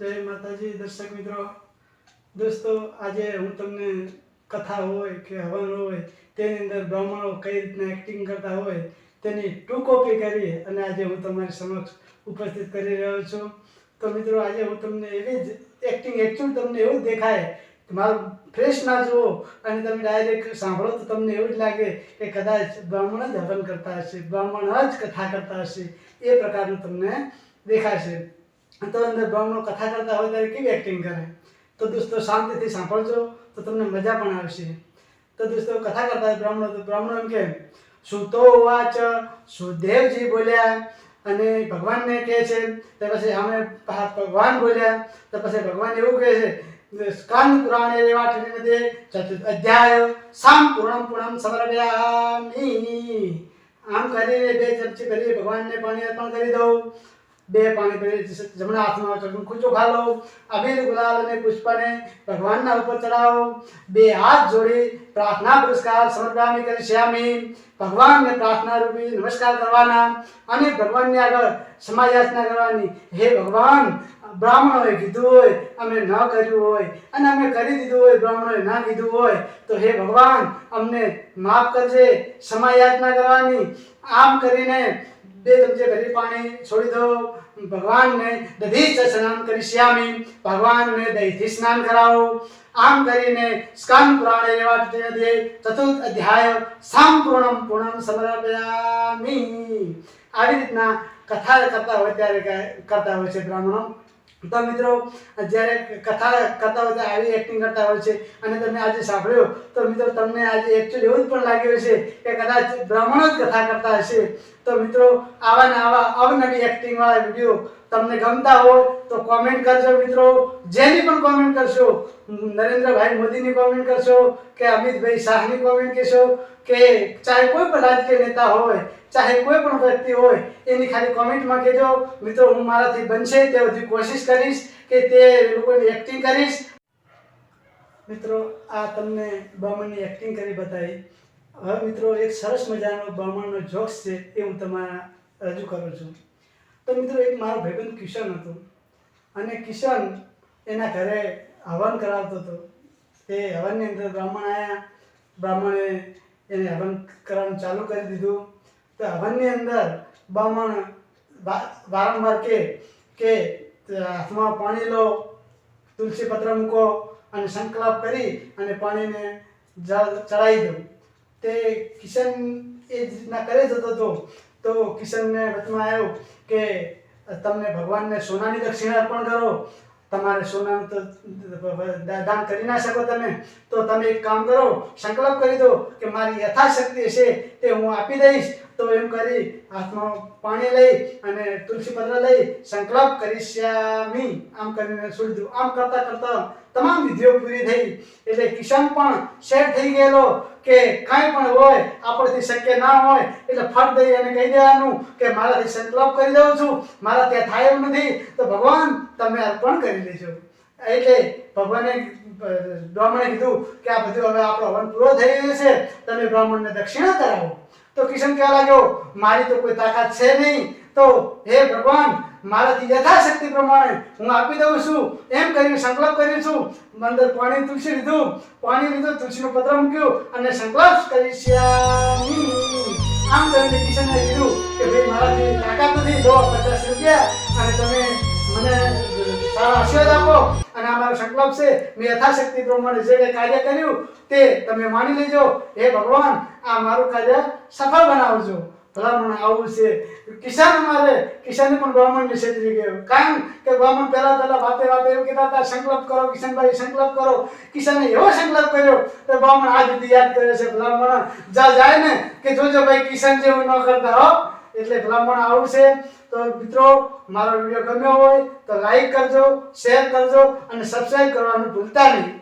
જય માતાજી, દર્શક મિત્રો. દોસ્તો, આજે હું તમને કથા હોય કે હવન હોય, તેની અંદર બ્રાહ્મણો કઈ રીતના એક્ટિંગ કરતા હોય, તેની ટુ કોપી કરી અને આજે હું તમારી સમક્ષ ઉપસ્થિત કરી રહ્યો છું. તો મિત્રો, આજે હું તમને એવી જ એક્ટિંગ એકચ્યુઅલ તમને એવું દેખાય. મારું ફ્રેશ ના જુઓ અને તમે ડાયરેક્ટ સાંભળો તો તમને એવું જ લાગે કે કદાચ બ્રાહ્મણ જ હવન કરતા હશે, બ્રાહ્મણ જ કથા કરતા હશે, એ પ્રકારનું તમને દેખાશે. તો અંદર બ્રહ્મનો કથા કરતા હોય ત્યારે કેવી એક્ટિંગ કરે? તો દોસ્તો શાંતિથી સાંભળજો, તો તમને મજા પણ આવશે. તો દોસ્તો કથા કરતા બ્રહ્મણ તો બ્રાહ્મણો એમ કે સુતો વાચ? સુદેવજી બોલ્યા? અને ભગવાનને કહે છે, તો પછી અમે ભગવાન બોલ્યા. તો પછી ભગવાન એવું કહે છે, સ્કંદ પુરાણે રેવાટને દે ચતુર્થ અધ્યાય, સામ પૂર્ણમ પૂર્ણમ સમર્પયામિ આમ કરીને બે ચમચી કરી ભગવાનને પાણી અર્પણ કરી દઉં. બે પાણી ભરી જમણા હાથમાં ચકડું ખૂચો ખાલો. અબીલ ગુલાલ અને પુષ્પને ભગવાનના ઉપર ચડાવો. બે હાથ જોડી પ્રાર્થના પુરસ્કાર સમર્પયામી કરી શ્યામી. ભગવાનને પ્રાર્થના રૂપી નમસ્કાર કરવાના અને ભગવાનની આગળ સમાયાચના કરવાની. હે ભગવાન બ્રાહ્મણોએ કીધું હોય, અમે ન કર્યું હોય અને અમે કરી દીધું હોય, બ્રાહ્મણોએ ના કીધું હોય, તો હે ભગવાન, અમને માફ કરજે સમાયાચના કરવાની. આમ કરીને બે ચમચે ભરી પાણી છોડી દો, ભગવાનને દધી સ્નાન કરી શ્યામી, ભગવાનને દહીંથી સ્નાન કરાવો. આમ કરીને સ્કંદ પુરાણે રેવા દે ચતુર્થ અધ્યાય સંપૂર્ણમ પૂર્ણમ સમર્પયામી. આવી રીતના કથા કરતા હોય ત્યારે કરતા હોય છે બ્રાહ્મણો. તો મિત્રો, જ્યારે કથા કરતા હોય આવી એક્ટિંગ કરતા હોય છે અને તમે આજે સાંભળ્યો, તો મિત્રો તમને આજે એકચ્યુઅલી એવું જ પણ લાગ્યું હશે કે કદાચ બ્રાહ્મણો જ કથા કરતા હશે. તો મિત્રો, આવા ને આવા અવનવી એક્ટિંગ વાળા વીડિયો તમને ગમતા હોય તો કોમેન્ટ કરજો મિત્રો. જેની પણ કોમેન્ટ કરશો, નરેન્દ્રભાઈ મોદીની કોમેન્ટ કરશો કે અમિતભાઈ શાહની કોમેન્ટ કહેશો કે ચાહે કોઈ પણ રાજકીય નેતા હોય, ચાહે કોઈ પણ વ્યક્તિ હોય, એની ખાલી કોમેન્ટમાં કહેજો. મિત્રો, હું મારાથી બનશે તે બધી કોશિશ કરીશ કે તે લોકોની એક્ટિંગ કરીશ. મિત્રો, આ તમને બ્રાહ્મણની એક્ટિંગ કરી બતાવી. હવે મિત્રો, એક સરસ મજાનો બ્રાહ્મણનો જોક્સ છે એ હું તમારા રજૂ કરું છું. તો મિત્રો એક મારો ભાઈબંધ કિશન હતો. અને કિશન એના ઘરે હવન કરાવતો હતો. તે હવનની અંદર બ્રાહ્મણ આવ્યા બ્રાહ્મણે એને હવન કરવાનું ચાલુ કરી દીધું. તો હવનની અંદર બ્રાહ્મણ વારંવાર કે કે હાથમાં પાણી લો, તુલસી પત્ર મૂકો અને સંકલ્પ કરી અને પાણીને ચડાવી દો તે કિશન એ રીતના કરે જતો હતો. તો કિશનને વચમાં આવ્યો કે તમને ભગવાનને સોનાની દક્ષિણા અર્પણ કરો. તમારે સોનાનું તો દાન કરી ના શકો તમે. તો તમે એક કામ કરો, સંકલ્પ કરી દો કે મારી યથાશક્તિ હશે તે હું આપી દઈશ. તો એમ કરી, હાથમાં પાણી લઈ અને તુલસી પત્ર લઈ સંકલ્પ કરીશ્યામી આમ કરીને દઉં આમ કરતા કરતા તમામ વિધિઓ પૂરી થઈ. એટલે કિશન પણ સેટ થઈ ગયેલો કે કાંઈ પણ હોય, આપણથી શક્ય ના હોય, એટલે ફટ દઈ અને કહી દેવાનું કે, મારાથી સંકલ્પ કરી દઉં છું, મારા ત્યાં થાય એવું નથી, તો ભગવાન તમે અર્પણ કરી લેજો. એટલે ભગવાને બ્રાહ્મણે કીધું કે આ બધું હવે આપણો હવન પૂરો થઈ ગયો છે, તમે બ્રાહ્મણને દક્ષિણા કરાવો. તો કિશન કહેવા લાગ્યો, મારી તો કોઈ તાકાત છે નહીં. તો, હે ભગવાન, મારાથી યથાશક્તિ પ્રમાણે હું આપી દઉં છું. એમ કરીને સંકલ્પ કર્યો છું. અંદર પાણી તુલસી લીધું. પાણી લીધું, તુલસીનું પત્ર મૂક્યું અને સંકલ્પ કરી આમ કરીને કિશનને કીધું કે, ભાઈ, મારાથી તાકાત નથી. દો પચાસ રૂપિયા અને તમે મને સારા આશીર્વાદ આપો. અને આ સંકલ્પ છે. મેં યથાશક્તિ પ્રમાણે જે કાર્ય કર્યું તે તમે માની લેજો. હે ભગવાન, આ મારું કાર્ય સફળ બનાવજો. ભલામણ આવું છે. કિસાન મારે કિસાને પણ બ્રાહ્મણને છેતરી ગયો કારણ કે બ્રાહ્મણ પહેલા પહેલા વાતે વાતે એવું કહેતા હતા, સંકલ્પ કરો, કિશનભાઈ, સંકલ્પ કરો. કિસાને એવો સંકલ્પ કર્યો તો બ્રાહ્મણ આજ રીતે યાદ કરે છે. ભલામણ જા જાય ને કે જોજો ભાઈ કિસાન જેવું ન કરતા, હો. એટલે ભલામણ આવું છે તો મિત્રો, મારો વીડિયો ગમ્યો હોય તો લાઈક કરજો શેર કરજો અને સબસ્ક્રાઇબ કરવાનું ભૂલતા નહીં.